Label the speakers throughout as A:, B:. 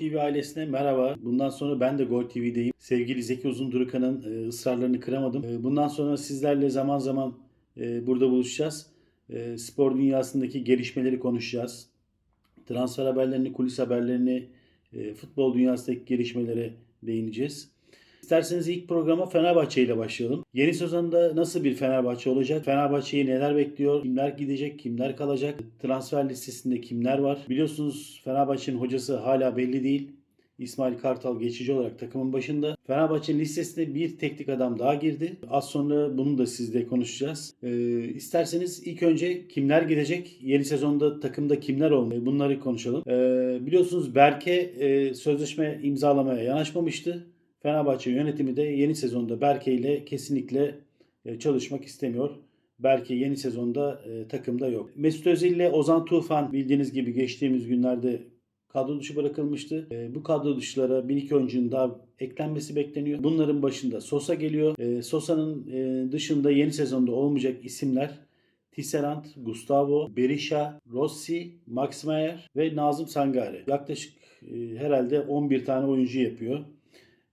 A: TV ailesine merhaba. Bundan sonra ben de Gol TV'deyim. Sevgili Zeki Uzundurukan'ın e, ısrarlarını kıramadım. E, Bundan sonra sizlerle zaman zaman e, burada buluşacağız. Spor dünyasındaki gelişmeleri konuşacağız. Transfer haberlerini, kulis haberlerini, futbol dünyasındaki gelişmelere değineceğiz. İsterseniz ilk programa Fenerbahçe ile başlayalım. Yeni sezonda nasıl bir Fenerbahçe olacak? Fenerbahçe'yi neler bekliyor? Kimler gidecek? Kimler kalacak? Transfer listesinde kimler var? Biliyorsunuz Fenerbahçe'nin hocası hala belli değil. İsmail Kartal geçici olarak takımın başında. Fenerbahçe'nin listesine bir teknik adam daha girdi. Az sonra bunu da sizle konuşacağız. Ee, isterseniz ilk önce kimler gidecek? Yeni sezonda takımda kimler olmalı? Bunları konuşalım. Ee, biliyorsunuz Berke e, sözleşme imzalamaya yanaşmamıştı. Fenerbahçe yönetimi de yeni sezonda Berke ile kesinlikle e, çalışmak istemiyor. Berke yeni sezonda e, takımda yok. Mesut Özil ile Ozan Tufan bildiğiniz gibi geçtiğimiz günlerde kadro dışı bırakılmıştı. E, bu kadro dışılara bir iki oyuncunun daha eklenmesi bekleniyor. Bunların başında Sosa geliyor. E, Sosa'nın e, dışında yeni sezonda olmayacak isimler Tisserand, Gustavo, Berisha, Rossi, Max Meyer ve Nazım Sangare. Yaklaşık e, herhalde 11 tane oyuncu yapıyor.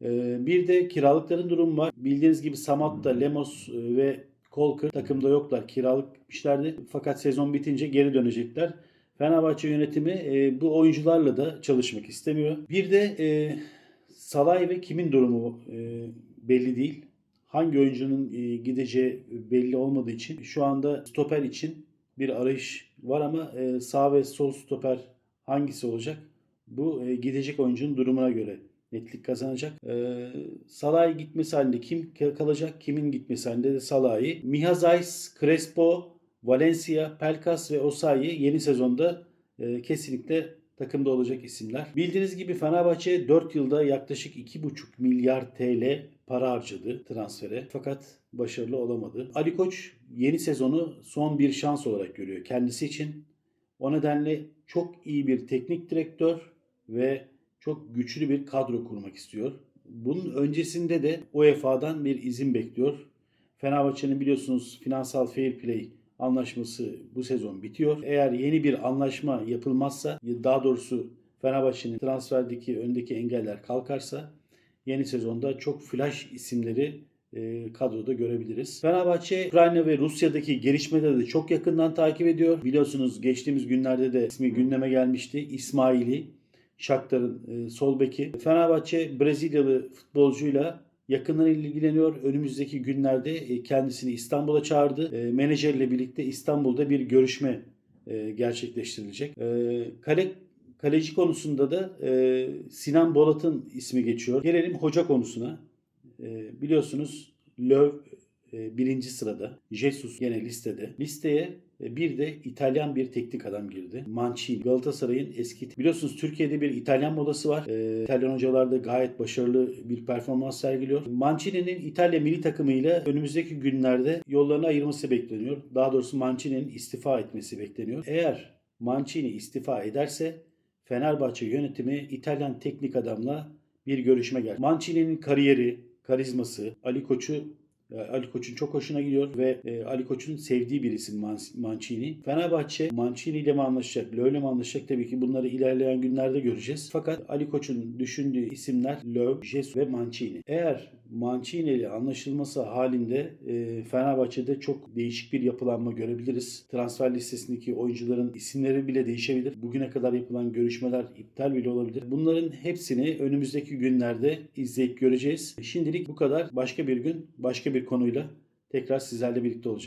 A: Ee, Bir de kiralıkların durumu var. Bildiğiniz gibi Samatta, Lemos e, ve Kolkır takımda yoklar. Kiralık gitmişlerdi. Fakat sezon bitince geri dönecekler. Fenerbahçe yönetimi e, bu oyuncularla da çalışmak istemiyor. Bir de e, Salay ve kimin durumu belli değil. Hangi oyuncunun e, gideceği belli olmadığı için şu anda stoper için bir arayış var ama sağ ve sol stoper hangisi olacak? Bu gidecek oyuncunun durumuna göre netlik kazanacak. Ee, Salah'ı gitmesi halinde kim kalacak? Kimin gitmesi halinde de Salah'ı. Mihazais, Crespo, Valencia, Pelkas ve Osayi yeni sezonda e, kesinlikle takımda olacak isimler. Bildiğiniz gibi Fenerbahçe 4 yılda yaklaşık 2,5 milyar TL para harcadı transfere. Fakat başarılı olamadı. Ali Koç yeni sezonu son bir şans olarak görüyor kendisi için. O nedenle çok iyi bir teknik direktör ve çok güçlü bir kadro kurmak istiyor. Bunun öncesinde de UEFA'dan bir izin bekliyor. Fenerbahçe'nin biliyorsunuz finansal fair play anlaşması bu sezon bitiyor. Eğer yeni bir anlaşma yapılmazsa, daha doğrusu Fenerbahçe'nin transferdeki öndeki engeller kalkarsa yeni sezonda çok flash isimleri e, kadroda görebiliriz. Fenerbahçe Ukrayna ve Rusya'daki gelişmeleri de çok yakından takip ediyor. Biliyorsunuz geçtiğimiz günlerde de ismi gündeme gelmişti. İsmaili Shakhtar'ın e, sol beki. Fenerbahçe Brezilyalı futbolcuyla yakından ilgileniyor. Önümüzdeki günlerde e, kendisini İstanbul'a çağırdı. E, menajerle birlikte İstanbul'da bir görüşme e, gerçekleştirilecek. E, kale kaleci konusunda da e, Sinan Bolat'ın ismi geçiyor. Gelelim hoca konusuna. E, biliyorsunuz Löw birinci sırada. Jesus yine listede. Listeye e, bir de İtalyan bir teknik adam girdi. Mancini. Galatasaray'ın eski... Biliyorsunuz Türkiye'de bir İtalyan modası var. E, İtalyan hocalar da gayet başarılı bir performans sergiliyor. Mancini'nin İtalya milli takımıyla önümüzdeki günlerde yollarını ayırması bekleniyor. Daha doğrusu Mancini'nin istifa etmesi bekleniyor. Eğer Mancini istifa ederse Fenerbahçe yönetimi İtalyan teknik adamla bir görüşme geldi. Mancini'nin kariyeri, karizması, Ali Koç'u e, Ali Koç'un çok hoşuna gidiyor ve e, Ali Koç'un sevdiği bir isim Man- Mancini. Fenerbahçe Mancini ile mi anlaşacak, Löw'le mi anlaşacak tabii ki bunları ilerleyen günlerde göreceğiz. Fakat Ali Koç'un düşündüğü isimler Löw, Jesus ve Mancini. Eğer Mancini anlaşılması halinde e, Fenerbahçe'de çok değişik bir yapılanma görebiliriz. Transfer listesindeki oyuncuların isimleri bile değişebilir. Bugüne kadar yapılan görüşmeler iptal bile olabilir. Bunların hepsini önümüzdeki günlerde izleyip göreceğiz. Şimdilik bu kadar. Başka bir gün, başka bir konuyla tekrar sizlerle birlikte olacağız.